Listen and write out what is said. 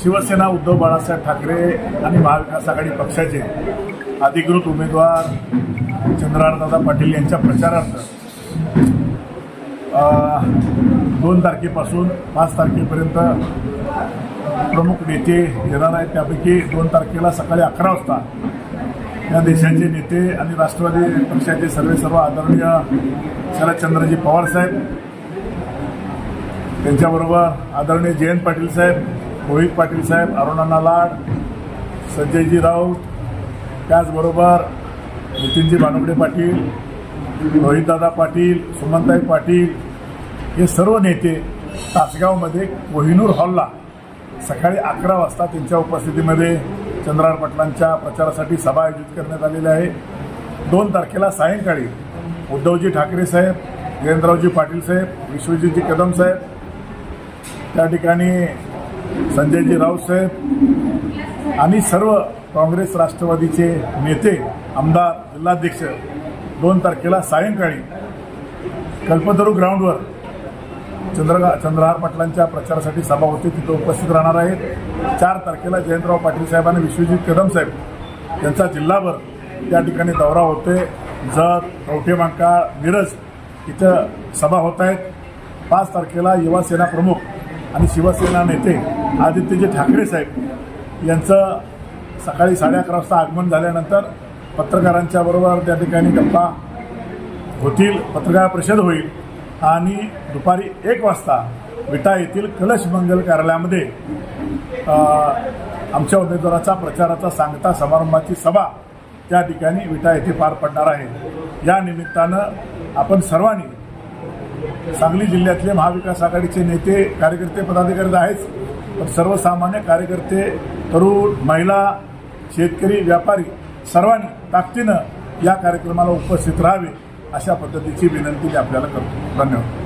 शिवसेना उद्धव बाळासाहेब ठाकरे आणि महाविकास आघाडी पक्षाचे अधिकृत उमेदवार चंद्रारदादा पाटील यांच्या प्रचारार्थ दोन तारखेपासून पाच तारखेपर्यंत प्रमुख नेते येणार आहेत. त्यापैकी दोन तारखेला सकाळी अकरा वाजता या देशाचे नेते आणि राष्ट्रवादी पक्षाचे सर्वे सर्व आदरणीय शरदचंद्रजी पवार साहेब त्यांच्याबरोबर आदरणीय जयंत पाटील साहेब रोहित पाटील साहेब अरुणांना लाड संजयजी राऊत त्याचबरोबर नितीनजी भानुगडे पाटील रोहितदादा पाटील सुमनताई पाटील हे सर्व नेते तासगावमध्ये कोहिनूर हॉलला सकाळी अकरा वाजता त्यांच्या उपस्थितीमध्ये चंद्रार पाटलांच्या प्रचारासाठी सभा आयोजित करण्यात आलेली आहे. दोन तारखेला सायंकाळी उद्धवजी ठाकरे साहेब जयंतरावजी पाटील साहेब विश्वजीतजी कदम साहेब त्या ठिकाणी संजयजी राऊत साहेब आणि सर्व काँग्रेस राष्ट्रवादीचे नेते आमदार जिल्हाध्यक्ष दोन तारखेला सायंकाळी कल्पतरू ग्राउंडवर चंद्रगा चंद्रहार पाटलांच्या प्रचारासाठी सभा होती तिथं उपस्थित राहणार आहेत. चार तारखेला जयंतराव पाटील साहेब आणि विश्वजित कदम साहेब यांचा जिल्हाभर त्या ठिकाणी दौरा होते जत कवठेमांका मिरज इथं सभा होत आहेत. पाच तारखेला युवासेना प्रमुख आणि शिवसेना नेते आदित्यजी ठाकरे साहेब यांचं सकाळी साडे अकरा वाजता आगमन झाल्यानंतर पत्रकारांच्या बरोबर त्या ठिकाणी गप्पा होतील पत्रकार परिषद होईल आणि दुपारी एक वाजता विटा येथील कलश मंगल कार्यालयामध्ये आमच्या उमेदवाराचा प्रचाराचा सांगता समारंभाची सभा त्या ठिकाणी विटा येथे पार पडणार आहे. या निमित्तानं आपण सर्वांनी सांगली जिल्ह्यातले महाविकास आघाडीचे नेते कार्यकर्ते पदाधिकारी तर आहेच पण सर्वसामान्य कार्यकर्ते तरुण महिला शेतकरी व्यापारी सर्वांनी ताकदीनं या कार्यक्रमाला उपस्थित राहावे अशा पद्धतीची विनंती मी आपल्याला करतो. धन्यवाद.